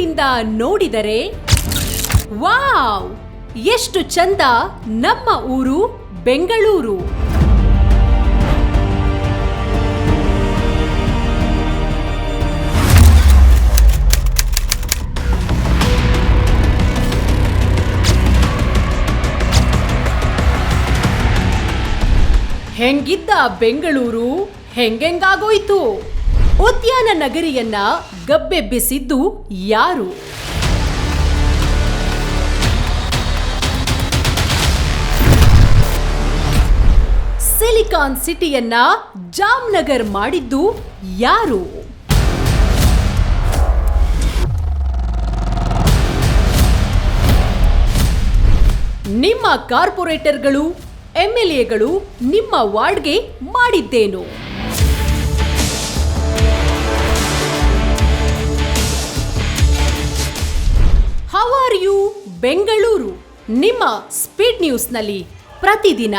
ದೂರದಿಂದ ನೋಡಿದರೆ ವಾವ್! ಎಷ್ಟು ಚಂದ ನಮ್ಮ ಊರು ಬೆಂಗಳೂರು. ಹೆಂಗಿದ್ದ ಬೆಂಗಳೂರು? ಹೆಂಗೆಂಗಾಗೋಯ್ತು? ಉದ್ಯಾನ ನಗರಿಯನ್ನ ಗಬ್ಬೆಬ್ಬಿಸಿದ್ದು ಯಾರು? ಸಿಲಿಕಾನ್ ಸಿಟಿಯನ್ನ ಜಾಮ್ನಗರ್ ಮಾಡಿದ್ದು ಯಾರು? ನಿಮ್ಮ ಕಾರ್ಪೊರೇಟರ್ಗಳು, ಎಂಎಲ್ಎಗಳು ನಿಮ್ಮ ವಾರ್ಡ್ಗೆ ಮಾಡಿದ್ದೇನು? How are you Bengaluru? ನಿಮ್ಮ ಸ್ಪೀಡ್ ನ್ಯೂಸ್ನಲ್ಲಿ ಪ್ರತಿದಿನ.